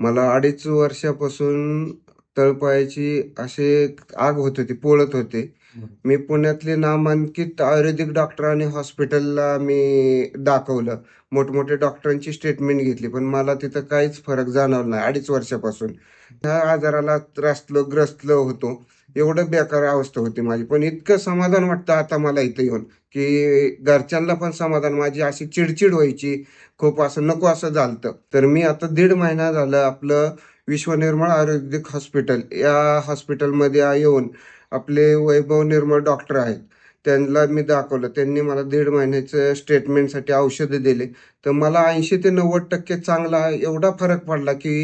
मला अडीच वर्षापासून तळपायाची असे आग होत होती पोळत होते. मी पुण्यातले नामांकित आयुर्वेदिक डॉक्टर आणि हॉस्पिटलला मी दाखवलं. मोठमोठ्या डॉक्टरांची स्टेटमेंट घेतली पण मला तिथं काहीच फरक जाणवला नाही अडीच वर्षापासून. ह्या आजाराला त्रासलो ग्रस्तलो होतो. एवढं बेकार अवस्था होती माझी. पण इतकं समाधान वाटतं आता मला इथं येऊन की घरच्यांना पण समाधान माझी अशी चिडचिड व्हायची. खूप असं नको असं झालतं. तर मी आता दीड महिना झालं आपलं विश्वनिर्मळ आयुर्वेदिक हॉस्पिटल. या हॉस्पिटलमध्ये येऊन आपले वैभव निर्मळ डॉक्टर आहेत. त्यांना मी दाखवलं. त्यांनी मला दीड महिन्याचं स्टेटमेंटसाठी औषधं दिले. तर मला ऐंशी ते नव्वद टक्के चांगला एवढा फरक पडला की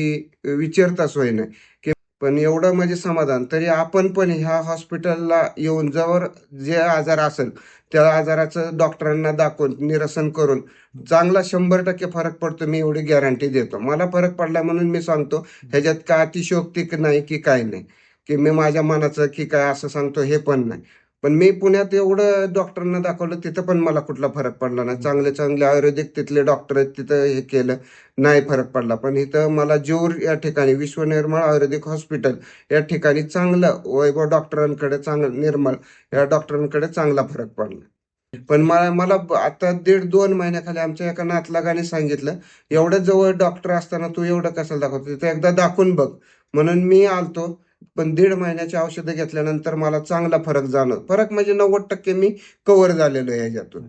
विचारताच होई नाही की पण एवढं म्हणजे समाधान. तरी आपण पण ह्या हॉस्पिटलला येऊन जवळ जे आजार असेल त्या आजाराचं डॉक्टरांना दाखवून निरसन करून चांगला शंभर टक्के फरक पडतो मी एवढी गॅरंटी देतो. मला फरक पडला म्हणून मी सांगतो ह्याच्यात का अतिशयोक्ती नाही की काय नाही. की मी माझ्या मनाचं की काय असं सांगतो हे पण नाही. पण मी पुण्यात एवढं डॉक्टरांना दाखवलं तिथं पण मला कुठला फरक पडला नाही. चांगले चांगले आयुर्वेदिक तिथले डॉक्टर आहेत तिथं हे केलं नाही फरक पडला. पण इथं मला जोर या ठिकाणी विश्वनिर्मळ आयुर्वेदिक हॉस्पिटल या ठिकाणी चांगलं वैभव डॉक्टरांकडे चांगलं निर्मळ या डॉक्टरांकडे चांगला फरक पडला. पण मला मला आता दीड दोन महिन्याखाली आमच्या एका नातलागाने सांगितलं एवढं जवळ डॉक्टर असताना तू एवढं कसं दाखवतो? तिथं एकदा दाखवून बघ. म्हणून मी आलतो. पण दीड महिन्याची औषधं घेतल्यानंतर मला चांगला फरक जाणव फरक म्हणजे नव्वद टक्के मी कव्हर झालेलो आहे ह्याच्यातून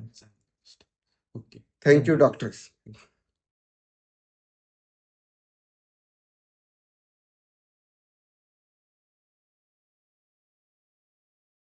ओके थँक्यू डॉक्टर्स